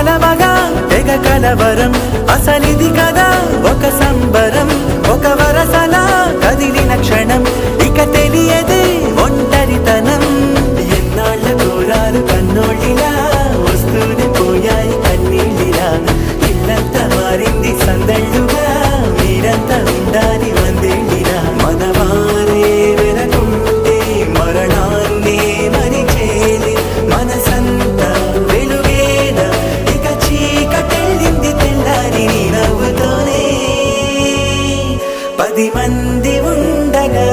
కలవగా తెగ కలవరం. అసలిది కదా ఒక సంబరం ఒక వరసల కదిలిన క్షణం. ఇక తెలియదే ఒంటరితనం. ఎన్నాళ్ళ దూరాలు కన్నోళ్ళిలా వస్తూనే పోయాయి కన్నీళ్ళిలా. ఇల్లంతా మారింది సందళ్ళుగా మీరంతా ఉండాలి వందేళ్ళిలా. మన నీ నవ్వుతోనే పది మంది ఉండగా